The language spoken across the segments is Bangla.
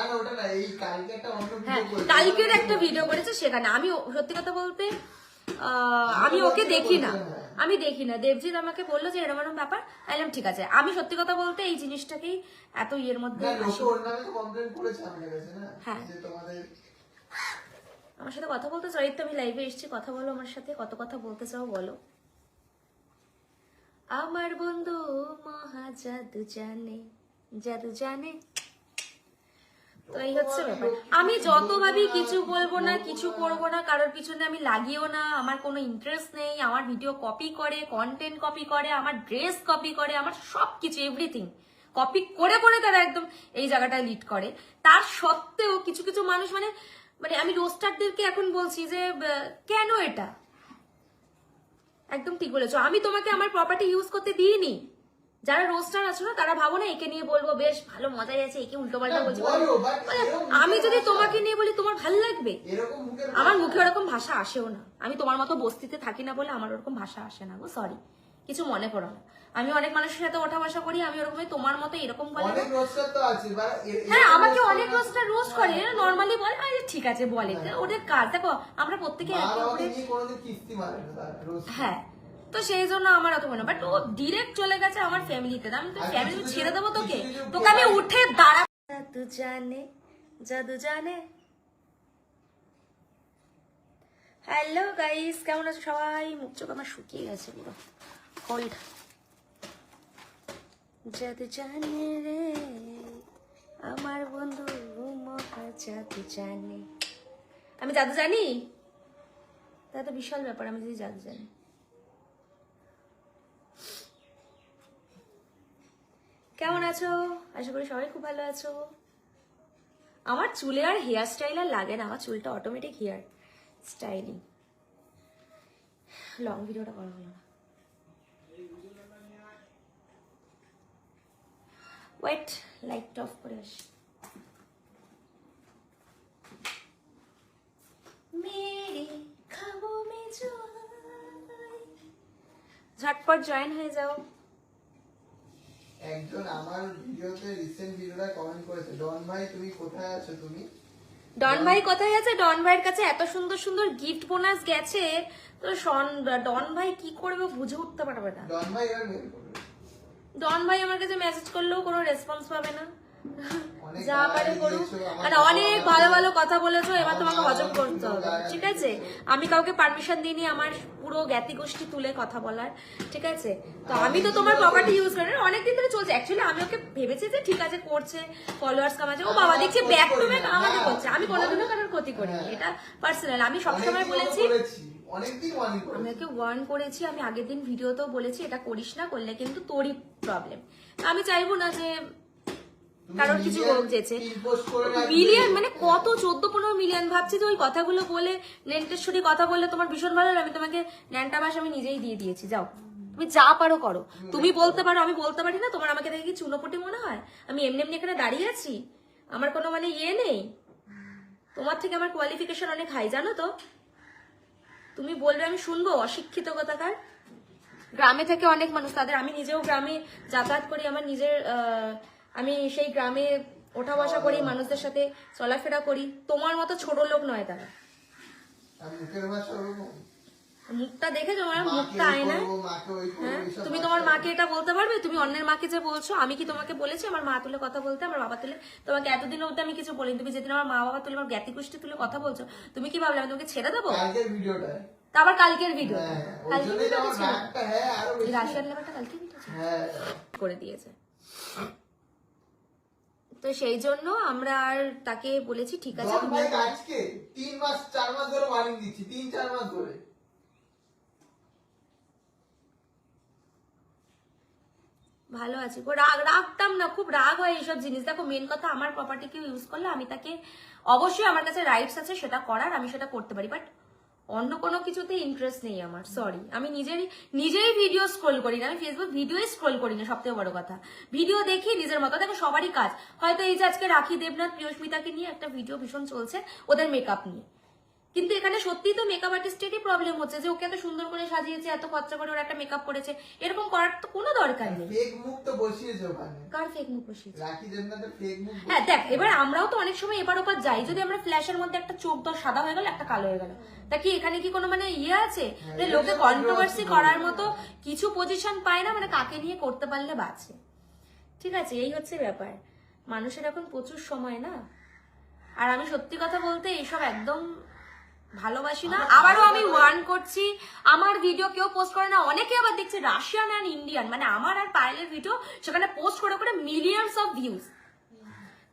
না না ওটা না এই কালকে একটা অন্য হ্যাঁ কালকের একটা ভিডিও করেছে সেখানে আমি সত্যি কথা বলতে আমি ওকে দেখি না। আমি দেখি না। দেবজিৎ আমাকে বলল যে এরকম এরকম ব্যাপার। আমি বললাম, ঠিক আছে। আমি সত্যি কথা বলতে এই জিনিসটাকেই এত ইয়ের মধ্যে হ্যাঁ। আমার সাথে কথা বলতে চাই তো আমি লাইভে এসেছি। কথা বলো আমার সাথে কত কথা বলতে চাও বলো। আমার বন্ধু মহা জাদু জানে জাদু জানে তো এই হচ্ছে ব্যাপার। আমি যত ভাবি কিছু বলব না, কিছু করব না, কারোর পিছনে আমি লাগিও না, আমার কোনো ইন্টারেস্ট নেই, আমার ভিডিও কপি করে কন্টেন্ট কপি করে, আমার ড্রেস কপি করে, আমার সব কিছু এভরিথিং কপি করে করে তারা একদম এই জায়গাটায় লিড করে। তার সত্ত্বেও কিছু কিছু মানুষ মানে মানে আমি রোস্টারদেরকে এখন বলছি যে কেন এটা? একদম ঠিক বলেছ। আমি তোমাকে আমার প্রপার্টি ইউজ করতে দিইনি। যারা রোস্টার আছো না তারা ভাবো না একে নিয়ে বলব বেশ ভালো মজাই আছে একে উল্টো পাল্টা বলছি। আমি যদি তোমাকে নিয়ে বলি তোমার ভালো লাগবে? আমার মুখে ওরকম ভাষা আসেও না। আমি তোমার মতো বস্তিতে থাকি না বলে আমার ওরকম ভাষা আসে না গো সরি কিছু মনে করো না। আমি অনেক মানুষের সাথে ওঠা বসা করি আমি ওরকমই তোমার মতো এরকম বলে হ্যাঁ আমাকে অনেক রোস্টার রোস্ট করে নর্মালি বলে আরে ঠিক আছে বলে। ওদের কাজ দেখো আমরা প্রত্যেকে। হ্যাঁ। তো সেই জন্য আমার অত মনে বাট ও ডিরেক্ট চলে গেছে আমার ফ্যামিলিতে আমি তো ফ্যামিলি ছেড়ে দেবো তোকে। তোকে আমি উঠে দাঁড়া জাদু জানে জাদু জানে। হ্যালো গাইস কেমন আছো সবাই? মুখ চোখ আমার শুকিয়ে গেছে পুরো। কোল্ড জাদু জানে রে আমার বন্ধু মহা জাদু জানে। আমি জাদু জানি? তা তো বিশাল ব্যাপার আমি যদি জাদু জানি। কেমন আছো? আশা করি সবাই খুব ভালো আছো। আমার চুলে আর হেয়ার স্টাইল আর লাগে না, আমার চুলটা অটোমেটিক হেয়ার স্টাইলিং লং ভিডিওটা করা হলো না। ওয়েট লাইটটা অফ করে আসি। ঝটপট জয়েন হয়ে যাও। একজন আমার ভিডিওতে রিসেন্ট ভিডিওটা কমেন্ট করেছে ডন ভাই তুমি কোথায় আছো তুমি? ডন ভাই কোথায় আছে? ডন ভাইয়ের কাছে এত সুন্দর সুন্দর গিফট বোনাস গেছে। তো শন- ডন ভাই কি করবে বুঝে উঠতে পারবে না। ডন ভাই এবার মেল করবে। ডন ভাই আমার কাছে মেসেজ করলেও কোনো রেসপন্স পাবে না। যা পারে করুক। মানে অনেক ভালো ভালো কথা বলেছ এবার তোমাকে হজম করতে হবে। ঠিক আছে? আমি কাউকে পারমিশন দিইনি আমার পুরো জ্ঞাতি গোষ্ঠী তুলে কথা বলার। ঠিক আছে? তো আমি তো তোমার? প্রপার্টি ইউজ করি। অনেকদিন ধরে চলছে। অ্যাকচুয়ালি আমি ওকে ভেবেছি যে ঠিক আছে করছে ফলোয়ার্স কামাচ্ছে। ও বাবা দেখছি ব্যাক টু ব্যাক আমাকে হ্যাঁ। করছে। আমি কোনোদিনও কারোর ক্ষতি করিনি। হ্যাঁ। এটা পার্সোনাল আমি সবসময় বলেছি আমাকে ওয়ার্ন করেছি। আমি আগের দিন ভিডিওতেও বলেছি এটা করিস না করলে কিন্তু তোরই প্রবলেম আমি চাইব না যে কারোর কিছু রাখবে। মিলিয়ন মানে কত চোদ্দ পনেরো মিলিয়ন ভাবছি যে ওই কথাগুলো বলে লেন্টেশ্বরী কথা বললে তোমার ভীষণ ভালো আমি তোমাকে ন্যান্টা মাস আমি নিজেই দিয়ে দিয়েছি যাও। তুমি যা পারো করো। তুমি বলতে পারো আমি বলতে পারি না তোমার আমাকে দেখে কি চুনোপুটি মনে হয়? আমি এমনি এমনি এখানে দাঁড়িয়ে আছি? আমার কোনো মানে ইয়ে নেই? তোমার থেকে আমার কোয়ালিফিকেশন অনেক হাই জানো তো? তুমি বলবে আমি শুনব অশিক্ষিত কথাকার? গ্রামে থেকে অনেক মানুষ তাদের আমি নিজেও গ্রামে যাতায়াত করি আমার নিজের আহ, আমি সেই গ্রামে ওঠা বসা করি মানুষদের সাথে চলাফেরা করি। তোমার মতো ছোট লোক নয় তারা। মুখটা দেখে তোমার মুখটা আয় না। হ্যাঁ? তুমি তোমার মাকে এটা বলতে পারবে? তুমি অন্যের মাকে যে বলছো আমি কি তোমাকে বলেছি আমার মা তুলে কথা বলতে? আমার বাবা তুলে তোমাকে এতদিন অবধি আমি কিছু বলিনি। তুমি যেদিন আমার মা বাবা তুলে আমার জ্ঞাতি গোষ্ঠী তুলে কথা বলছো তুমি কি ভাবলে আমি তোমাকে ছেড়ে দেবো? কালকের ভিডিওটা। তা আবার কালকের ভিডিও। হ্যাঁ কালকের ভিডিও হ্যাঁ রাশিয়ান লেবারটা কালকে ভিডিও করে দিয়েছে। তো সেই জন্য আমরা আর তাকে বলেছি ঠিক আছে তুমি আজকে তিন মাস চার মাস ধরে ওয়ার্নিং দিচ্ছি তিন চার মাস ধরে। ভালো আছি। গো, রাগ রাখতাম না খুব রাগ হয় এইসব জিনিস। দেখো মেন কথা আমার প্রপার্টিকে ইউজ করলে আমি তাকে অবশ্যই আমার কাছে রাইটস আছে সেটা করার আমি সেটা করতে পারি। বাট অন্য কোনো কিছুতে ইন্টারেস্ট নেই আমার সরি আমি নিজেরই, নিজেই ভিডিও স্ক্রোল করি না, আমি ফেসবুক ভিডিওই স্ক্রোল করি না, সবথেকে বড় কথা। ভিডিও দেখি, নিজের মতো, দেখো সবারই কাজ। হয়তো এই যে আজকে রাখি দেবনাথ প্রিয়স্মিতাকে নিয়ে একটা ভিডিও ভীষণ চলছে, ওদের মেকআপ নিয়ে। কিন্তু এখানে সত্যিই তো মেকআপ আর্টিস্টেরই প্রবলেম হচ্ছে যে ওকে এত সুন্দর করে সাজিয়েছে এত খরচা করে ওর একটা মেকআপ করেছে। এরকম করার তো কোনো দরকার নেই। ফেক মুখ তো বসিয়েছে ওখানে। কার ফেক মুখ বসিয়েছে? রাখি ফেক মুখ হ্যাঁ দেখ এবার আমরাও তো অনেক সময় এবার ওপার যাই। যদি আমরা ফ্ল্যাশের মধ্যে একটা চোখ দর সাদা হয়ে গেল একটা কালো হয়ে গেল। তা কি এখানে কি কোনো মানে ইয়ে আছে? হ্যাঁ, যে লোকে কন্ট্রোভার্সি করার মতো কিছু পজিশন পায় না মানে কাকে নিয়ে করতে পারলে বাঁচে। ঠিক আছে এই হচ্ছে ব্যাপার। মানুষের এখন প্রচুর সময় না? আর আমি সত্যি কথা বলতে এইসব একদম ভালোবাসি না। আবারও আমি ওয়ার্ন করছি আমার ভিডিও কেউ পোস্ট করে না। অনেকে আবার দেখছে রাশিয়ান অ্যান্ড ইন্ডিয়ান মানে আমার আর পায়েলের ভিডিও সেখানে পোস্ট করে করে মিলিয়ন্স অফ ভিউজ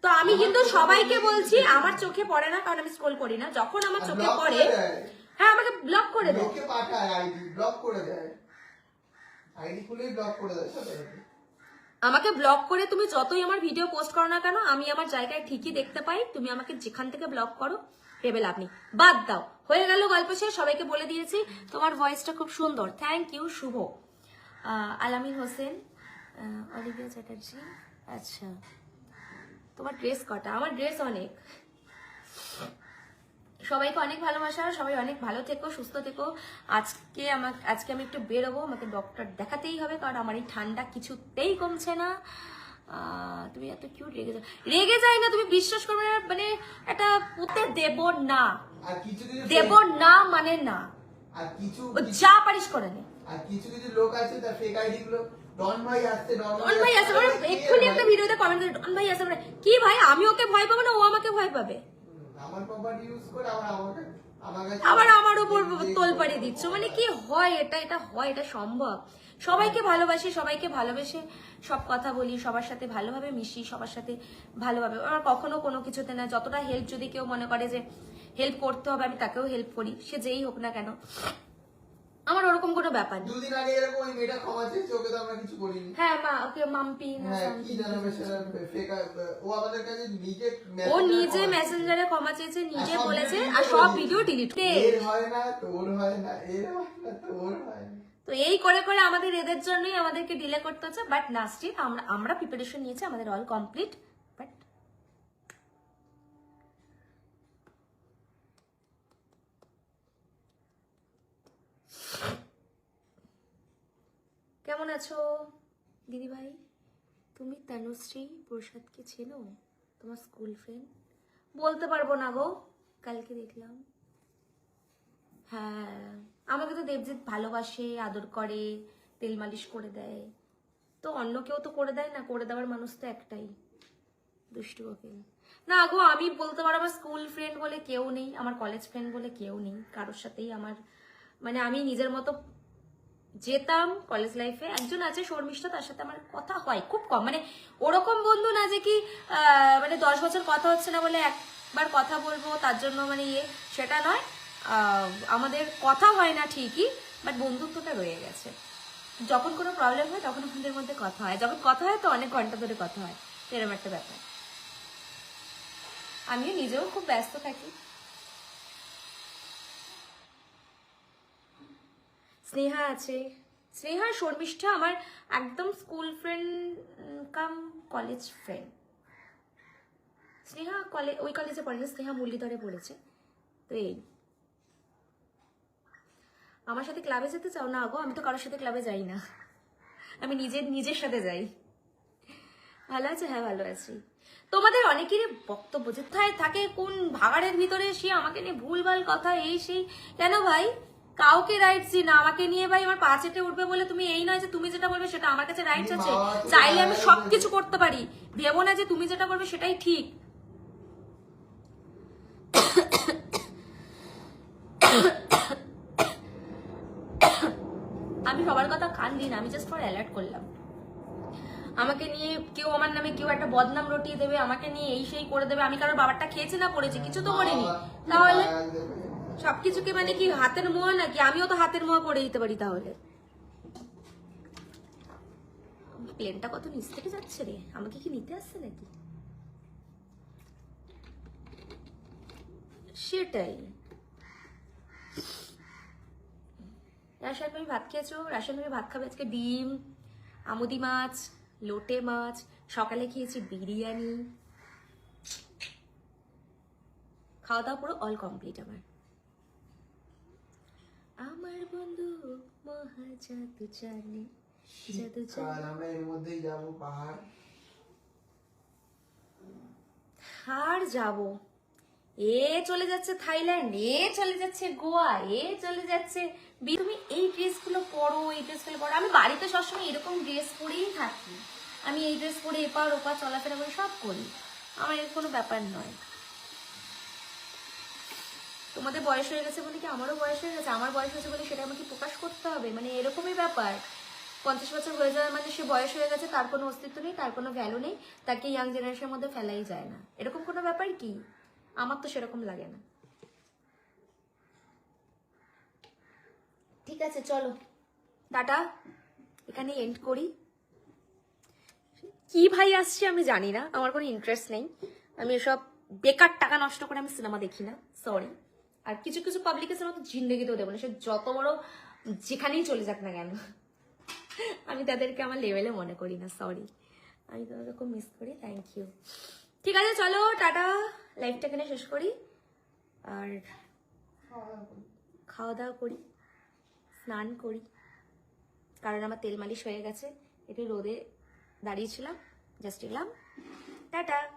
তো আমি কিন্তু সবাইকে বলছি আমার চোখে পড়ে না কারণ আমি স্ক্রোল করি না। যখন আমার চোখে পড়ে হ্যাঁ আমাকে ব্লক করে দেয়। পাঠায় আইডি ব্লক করে দেয়। আইডি খুলেই ব্লক করে দেয়। আমাকে ব্লক করে তুমি যতই আমার ভিডিও পোস্ট করো না কেন আমি আমার জায়গায় ঠিকই দেখতে পাই। তুমি আমাকে যেখান থেকে ব্লক করো ভেবে লাভ নেই। বাদ দাও। হয়ে গেল গল্প শেষ। সবাইকে বলে দিয়েছি, তোমার ভয়েসটা খুব সুন্দর। Thank you Shubho. Alamin Hossain Olivia Chatterjee আচ্ছা। তোমার ড্রেস কটা? আমার ড্রেস অনেক। সবাইকে অনেক ভালোবাসা। সবাই অনেক ভালো থেকো, সুস্থ থেকো। আজকে আমাকে আজকে আমি একটু বেরোবো। আমাকে ডক্টর দেখাতেই হবে, কারণ আমার এই ঠান্ডা কিছুতেই কমছে না। তুমি এত কিউট রেগে যাও রেগে যাই না তুমি বিশ্বাস করবে না মানে একটা পুঁতে দেব না। দেব না মানে না। আর কিছু ও যা পারিস করে নে। আর কিছু কিছু লোক আছে তার ফেক আইডি গুলো। ডন ভাই আসছে ডন ডন ভাই আসে মানে এক্ষুনি একটা ভিডিওতে কমেন্ট করে ডন ভাই আসে মানে কি ভাই আমি ওকে ভয় পাবো না ও আমাকে ভয় পাবে? আমার প্রপার্টি ইউজ করে আবার আমাকে আমার আবার উপর তোল দিচ্ছ মানে কি হয় এটা এটা হয় এটা সম্ভব। সবাইকে ভালোবাসি সবাইকে ভালোবেসে সব কথা বলি সবার সাথে ভালোভাবে মিশি সবার সাথে ভালোভাবে। আমার কখনো কোনো কিছুতে না যতটা হেল্প যদি কেউ মনে করে যে হেল্প করতে হবে আমি তাকেও হেল্প করি সে যেই হোক না কেন। আমার ওরকম কোনো ব্যাপার নেই। দুদিন আগে এরকম ওই মেয়েটা ক্ষমা চেয়েছে ওকে তো আমরা কিছু করিনি হ্যাঁ মা ওকে মাম্পি না হ্যাঁ কি জানাবে সেটা ফেক ও আমাদের কাছে নিজে ও নিজে মেসেঞ্জারে ক্ষমা চেয়েছে নিজে বলেছে আর সব ভিডিও ডিলিট এর হয় না তোর হয় না এর হয় না তোর হয় না। তো এই করে করে আমাদের এদের জন্যই আমাদেরকে ডিলে করতে হচ্ছে বাট না স্টিল আমরা আমরা প্রিপারেশন নিয়েছি, আমাদের অল কমপ্লিট বাট কেমন আছো? দিদি ভাই তুমি তনুশ্রী প্রসাদকে চেনো? তোমার স্কুল ফ্রেন্ড বলতে পারব না গো, কালকে দেখলাম। হ্যাঁ। আমাকে তো দেবজিৎ ভালোবাসে, আদর করে, তেল মালিশ করে দেয়। তো অন্য কেউ তো করে দেয় না, করে দেওয়ার মানুষ তো একটাই, দুষ্টু কোকিল না গো, আমি বলতে পারো আমার স্কুল ফ্রেন্ড বলে কেউ নেই, আমার কলেজ ফ্রেন্ড বলে কেউ নেই, কারোর সাথেই আমার মানে আমি নিজের মতো যেতাম কলেজ লাইফে একজন আছে শর্মিষ্ঠা, তার সাথে আমার কথা হয়, খুব কম। মানে ওরকম বন্ধু না যে কি মানে দশ বছর কথা হচ্ছে না বলে একবার কথা বলব, তার জন্য মানে ইয়ে সেটা নয়। আমাদের কথা হয় না ঠিকই বাট বন্ধুত্বটা রয়ে গেছে। যখন কোনো প্রবলেম হয়, তখন আমাদের মধ্যে কথা হয়। যখন কথা হয়, তো অনেক ঘণ্টা ধরে কথা হয়। এরকম একটা ব্যাপার। আমিও নিজেও খুব ব্যস্ত থাকি। স্নেহা আছে। স্নেহা শর্মিষ্ঠা আমার একদম school friend cum college friend Sneha college ওই কলেজে পড়ে না, স্নেহা মুরলীধরে পড়েছে। তো এই। আমার সাথে ক্লাবে যেতে চাও না গো? আমি তো কারোর সাথে ক্লাবে যাই না। আমি নিজের নিজের সাথে যাই। ভালো আছে? হ্যাঁ ভালো আছি। তোমাদের অনেকেরই বক্তব্য যে কোথায় থাকে কোন ভাগাড়ের ভিতরে সে আমাকে নিয়ে ভুলভাল কথা এই সেই। কেন ভাই? কাউকে রাইটস না। আমাকে নিয়ে ভাই আমার পা চেটে উঠবে বলে তুমি এই নয় যে তুমি যেটা বলবে সেটা আমার কাছে রাইটস আছে। চাইলে আমি বাবা সব কিছু করতে পারি। ভেবো না যে তুমি যেটা করবে সেটাই ঠিক আমি সবার কথা কান দিই না আমি জাস্ট ফর অ্যালার্ট করলাম। আমাকে নিয়ে কেউ আমার নামে কেউ একটা বদনাম রটিয়ে দেবে আমাকে নিয়ে এই সেই করে দেবে আমি কারোর বাবারটা খেয়েছি না পড়েছি কিছু তো করিনি। তাহলে সবকিছুকে মানে কি হাতের মোয়া নাকি? আমিও তো হাতের মোয়া করে দিতে পারি তাহলে। প্লেনটা কত নিচ থেকে যাচ্ছে রে? আমাকে কি নিতে আসছে নাকি? সেটাই। রাশিয়ান ভাবি ভাত খেয়েছো? রাশিয়ান ভাবি ভাত খাবে আজকে ডিম আমুদি মাছ লোটে মাছ সকালে খেয়েছি বিরিয়ানি। খাওয়া দাওয়া পুরো অল কমপ্লিট আমার। আমার বন্ধু মহা জাদু জানে জাদু জানে। আমরা এর মধ্যেই যাব পাহাড়। আর যাব। এ চলে যাচ্ছে থাইল্যান্ড এ চলে যাচ্ছে গোয়া এ চলে যাচ্ছে তুমি এই ড্রেসগুলো পরো, এই ড্রেসগুলো পরো। আমি বাড়িতে সবসময় এরকম ড্রেস পরেই থাকি। আমি এই ড্রেস পরে এপার ওপার চলাফেরা করে, সব করি। আমার এর কোনো ব্যাপার নয়। তোমাদের বয়স হয়ে গেছে বলে কি আমারও বয়স হয়ে গেছে? আমার বয়স হয়েছে বলে সেটা আমাকে প্রকাশ করতে হবে? মানে এরকমই ব্যাপার। পঞ্চাশ বছর হয়ে যাওয়ার মানে সে বয়স হয়ে গেছে, তার কোনো অস্তিত্ব নেই, তার কোনো ভ্যালু নেই, তাকে ইয়াং জেনারেশনের মধ্যে ফেলাই যায় না। এরকম কোনো ব্যাপার কি? আমার তো সেরকম লাগে না। ঠিক আছে চলো। টাটা। এখানে এন্ড করি। কি ভাই আসছে আমি জানি না আমার কোনো ইন্টারেস্ট নেই। আমি এসব বেকার টাকা নষ্ট করে আমি সিনেমা দেখি না সরি আর কিছু কিছু পাবলিকের সিনেমা তো জিন্দগিতেও দেবো না সে যত বড় যেখানেই চলে যাক না কেন। আমি তাদেরকে আমার লেভেলে মনে করি না সরি আমি তোমাদের খুব মিস করি থ্যাংক ইউ ঠিক আছে চলো টাটা। লাইফটা এখানে শেষ করি। আর খাওয়া দাওয়া করি। স্নান করি। কারণ আমার তেল মালিশ হয়ে গেছে। একটু রোদে দাঁড়িয়েছিলাম জাস্ট এলাম। টাটা।